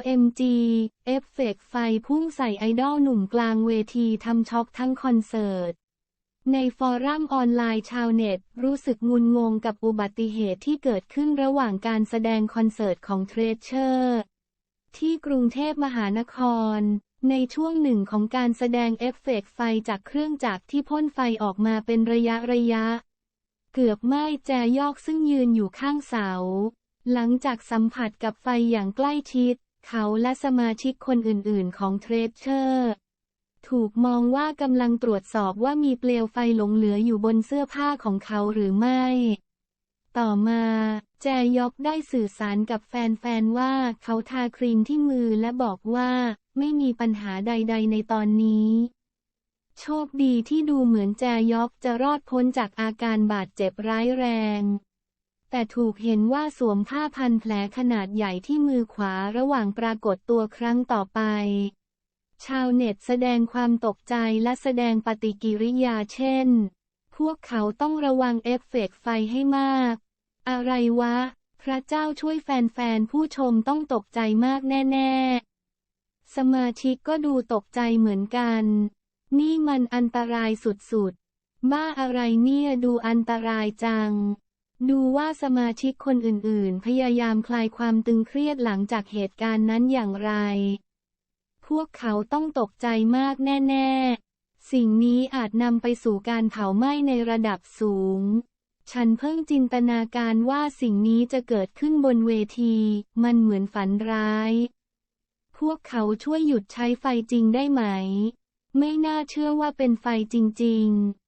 OMG เอฟเฟกต์ไฟพุ่งใส่ไอดอลหนุ่มกลางเวทีทำช็อกทั้งคอนเสิร์ต ในฟอรัมออนไลน์ชาวเน็ต รู้สึกงุนงงกับอุบัติเหตุที่เกิดขึ้นระหว่างการแสดงคอนเสิร์ตของเทรเชอร์ที่กรุงเทพมหานคร ในช่วงหนึ่งของการแสดงเอฟเฟกต์ไฟจากเครื่องจักรที่พ่นไฟออกมาเป็นระยะระยะ เกือบไหม้แจยอกซึ่งยืนอยู่ข้างเสาหลังจากสัมผัสกับไฟอย่างใกล้ชิด เขาและสมาชิกคนอื่นๆ ของเทรเชอร์ ถูกมองว่ากำลังตรวจสอบว่ามีเปลวไฟหลงเหลืออยู่บนเสื้อผ้าของเขาหรือไม่ ต่อมา แจยอกได้สื่อสารกับแฟนๆ ว่าเขาทาครีมที่มือและบอกว่าไม่มีปัญหาใดๆ ในตอนนี้ โชคดีที่ดูเหมือนแจยอกจะรอดพ้นจากอาการบาดเจ็บร้ายแรง แต่ถูกเห็นว่าสวมผ้าพันแผลขนาดใหญ่ที่มือขวาระหว่างปรากฏตัวครั้งต่อไป ชาวเน็ตแสดงความตกใจและแสดงปฏิกิริยาเช่น พวกเขาต้องระวังเอฟเฟกต์ไฟให้มาก อะไรวะ พระเจ้าช่วยแฟนๆ ผู้ชมต้องตกใจมากแน่ๆ สมาชิกก็ดูตกใจเหมือนกัน นี่มันอันตรายสุดๆ บ้าอะไรเนี่ยดูอันตรายจัง ดูว่าสมาชิกคนอื่นๆ พยายามคลายความตึงเครียดหลังจากเหตุการณ์นั้นอย่างไร พวกเขาต้องตกใจมากแน่ๆ สิ่งนี้อาจนำไปสู่การเผาไหม้ในระดับสูง ฉันเพิ่งจินตนาการว่าสิ่งนี้จะเกิดขึ้นบนเวที มันเหมือนฝันร้าย พวกเขาช่วยหยุดใช้ไฟจริงได้ไหม ไม่น่าเชื่อว่าเป็นไฟจริง ๆ